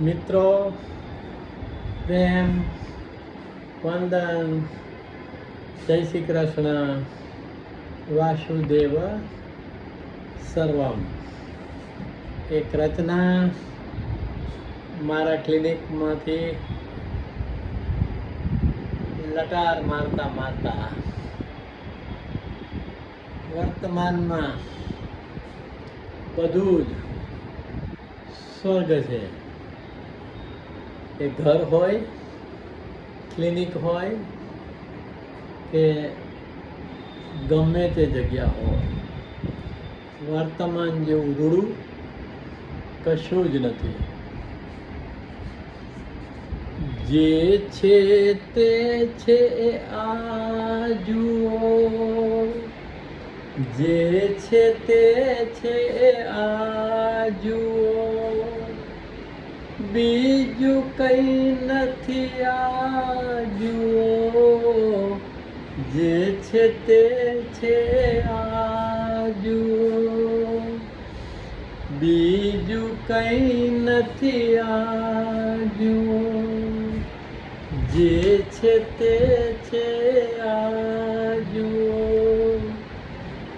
મિત્રો, પ્રેમ, વંદન, જય શ્રી કૃષ્ણ, વાસુદેવ, સર્વમ. એક રચના મારા ક્લિનિકમાંથી લટાર મારતા મારતા વર્તમાનમાં બધું જ સ્વર્ગ છે. એ ઘર હોય, ક્લિનિક હોય, કે ગમે તે જગ્યા હોય. વર્તમાન જેવું રૂડું કશું જ નથી. જે છે તે છે આ જુઓ જે છે તે છે આ જુઓ બીજું કઈ નથી આ જુઓ જે છે તે છે આ જુઓ બીજું કઈ નથી આ જુઓ જે છે તે છે આ જુઓ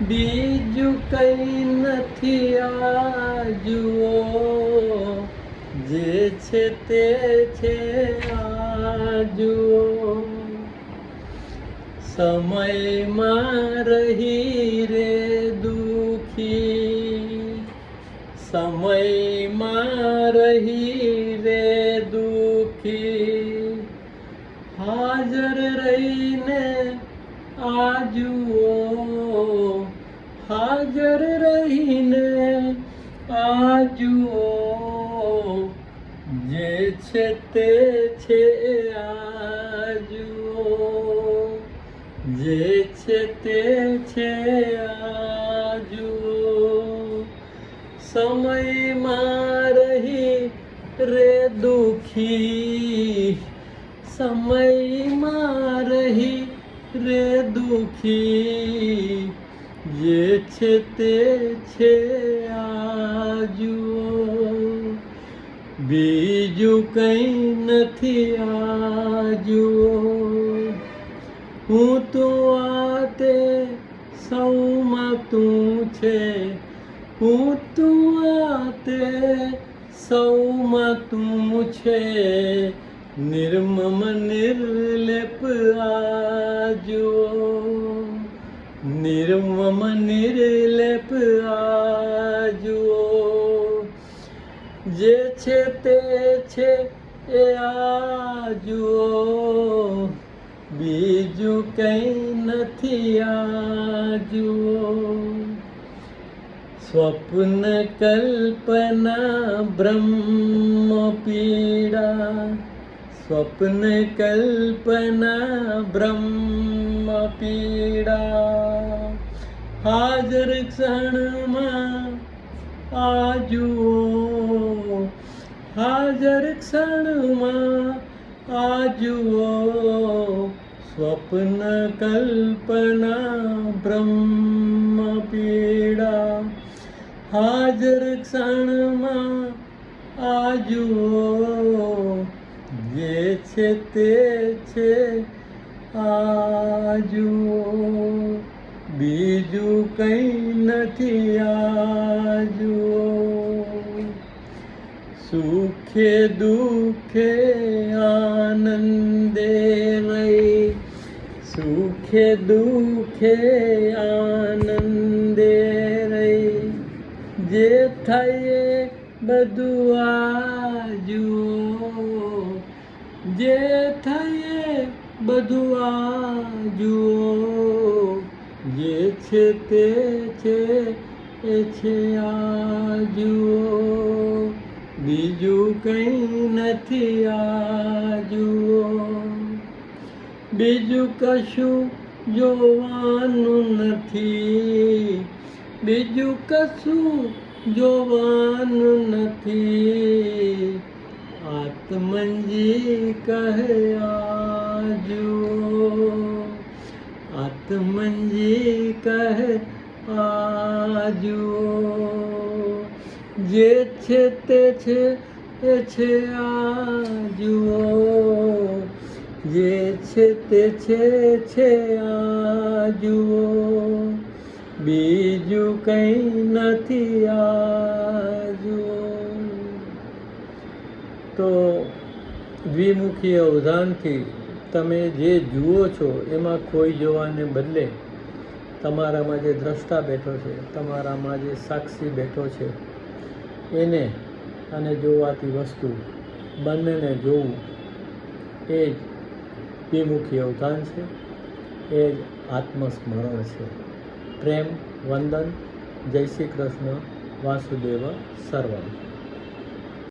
બીજું કઈ નથી આ જે છે તે છે આ જુઓ સમયમાં રહી રે દુખી. સમયમાં રહી રે દુખી. હાજર રહીને આ જુઓ હાજર રહીને આ જુઓ જે છે તે છે આ જુઓ જે છે તે છે આ જુઓ સમયમાં રહી રે દુખી. સમયમાં રહી રે દુખી. જે છે તે છે આ બીજું કંઈ નથી આ જુઓ હું તું આ સૌમાં તું છે. હું તું આ સૌમાં તું છે. નિર્મમ નિર્લેપ આજો. નિર્મમ નિર્લેપ આજો છે તે છે એ જુઓ બીજું કંઈ નથી આ જુઓ સ્વપ્ન કલ્પના બ્રહ્મ પીડા. સ્વપ્ન કલ્પના બ્રહ્મ પીડા. હાજર ક્ષણમાં આ જુઓ હાજર ક્ષણમાં આ જુઓ સ્વપ્ન કલ્પના બ્રહ્મ પીડા. હાજર ક્ષણમાં આ જુઓ જે છે તે છે આ જુઓ બીજું કંઈ નથી આ જુઓ સુખે દુઃખે આનંદે રહી. સુખે દુઃખે આનંદે રહી. જે થયે બધું આ જુઓ જે થયે બધું આ જુઓ જે છે તે છે, એ છે આ જુઓ બીજું કંઈ નથી આ જુઓ બીજું કશું જોવાનું નથી. બીજું કશું જોવાનું નથી. આત્મજી કહે આ જુઓ આત્મજી કહે આ જુઓ જે છે તે છે, એ છે આ જુઓ જે છે તે છે છે આ જુઓ બીજું કંઈ નથી આ જુઓ તો દ્વિમુખી અવધાનથી તમે જે જુઓ છો, એમાં કોઈ જોવાને બદલે તમારામાં જે દ્રષ્ટા બેઠો છે, તમારામાં જે સાક્ષી બેઠો છે એને અને જોવાતી વસ્તુ બંનેને જોવું એ જ દ્વિમુખી અવધાન છે. એ જ આત્મસ્મરણ છે. પ્રેમ, વંદન, જય શ્રી કૃષ્ણ, વાસુદેવ, સર્વમ.